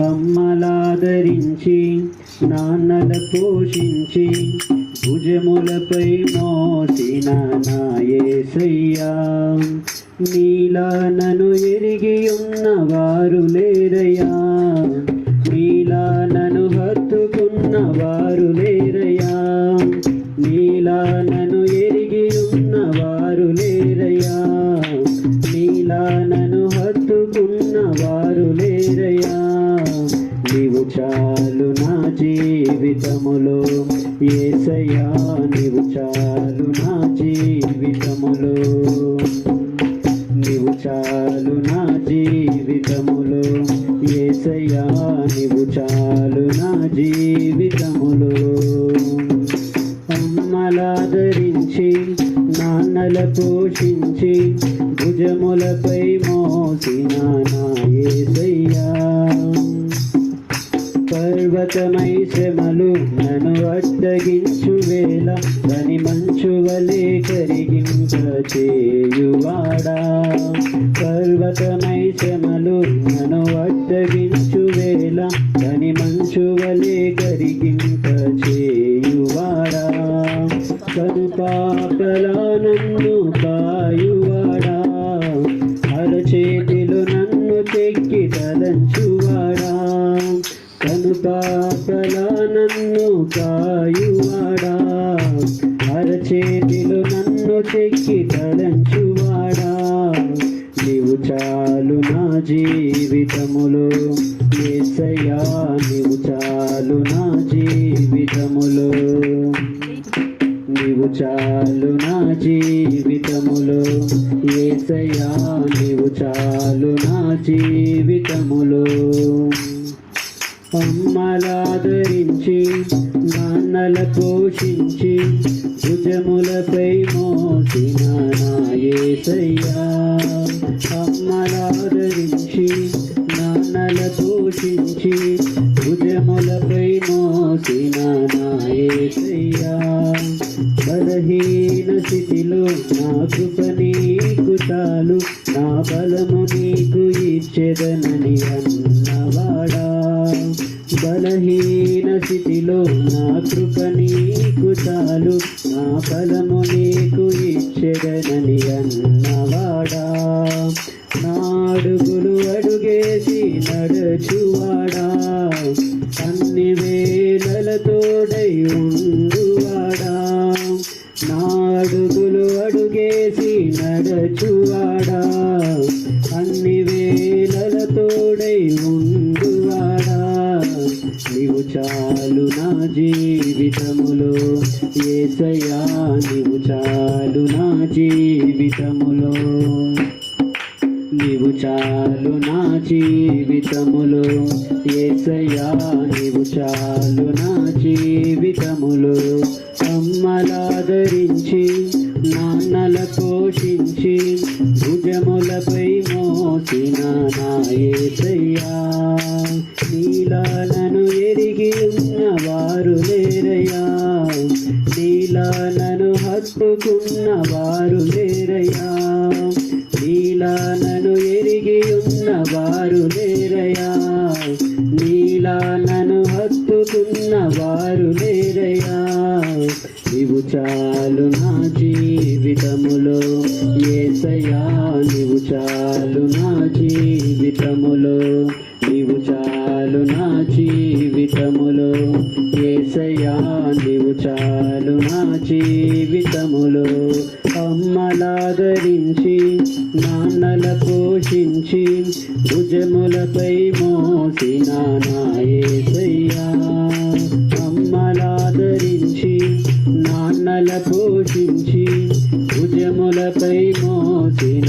అమ్మలాదరించి నాన్నల పోషించి భుజములపై మోసిన నాయసయ్యా నీలా నను ఎరిగి ఉన్నవారు లేరయ్యా. నీలా నను హత్తుకున్నవారు లేరయ్యా. ఏసయ్యా నీవు చాలు నా జీవితములో. నీవు చాలు నా జీవితములో. ఏసయ్యా నీవు చాలు నా జీవితములో. అమ్మలాదరించి నాన్నల పోషించి భుజములపై మోసిన నా ఏసయ్యా. పర్వతమై శ్రమలు నన్ను వేళ దాని మంచు వలె కరిగింప చేయువాడా పర్వతమై శ్రమలు నన్ను అడ్డగించు వేళ దాని మంచు వలె కరిగింప చేయువాడా కను నన్ను కాయువాడా అరచేతిలో నన్ను తెక్కి తలంచువాడా కనుపాపలా కాయువాడా అరచేతిలో నన్ను చెక్కి తలంచువాడా. నీవు చాలు నా జీవితములో. ఏసయ్యా నీవు చాలు నా జీవితములో. నీవు చాలు నా జీవితములో. ఏసయ్యా నీవు చాలు నా జీవితములో. అమ్మలాదరించి నాన్నల పోషించి భుజములపై మోసిన నాయేసయ్యా. అమ్మలాదరించి నాన్నల పోషించి భుజములపై మోసిన నాయేసయ్యా. బలహీన స్థితిలో నా కృప నీకు చాలు నా బలము నీకు ఇచ్చేదనని అన్న. స్థితిలో నా కృప నీకు చాలు నా ఫలము నీకు ఇచ్చేదనని అన్నవాడా. నాడుగులు అడుగేసి నడచువాడా అన్ని వేళల ఉండువాడా. నాడుగులు అడుగేసి నడచువాడా అన్ని వేళల ఉండు నీవు చాలు నా జీవితములో. ఏసయ్యా నీవు చాలు నా జీవితములో. నీవు చాలు నా జీవితములో. ఏసయ్యా నీవు చాలు నా జీవితములో. అమ్మలాదరించి నాన్నల పోషించి భుజములపై మోసిన నీలాలను ఎరిగి ఉన్నవారు లేరయ్యా. నీలాలను హత్తుకున్నవారు లేరయ్యా. నీలాలను ఎరిగి ఉన్నవారు లేరయ్యా. నీలాలను హత్తుకున్నవారు లేరయ్యా. నీవు చాలు నా జీవితములో ఏసయా నీవు చాలు నా జీవితములో నీవు చాలు నా జీవితములో ఏసయ్యా నీవు చాలు నా జీవితములో. అమ్మలాదరించి నాన్నల పోషించి భుజములపై మోసి నానా ఏసయ్యా. ప్రేమలాదరించి నాన్నల పోషించి భుజములపై మోసిన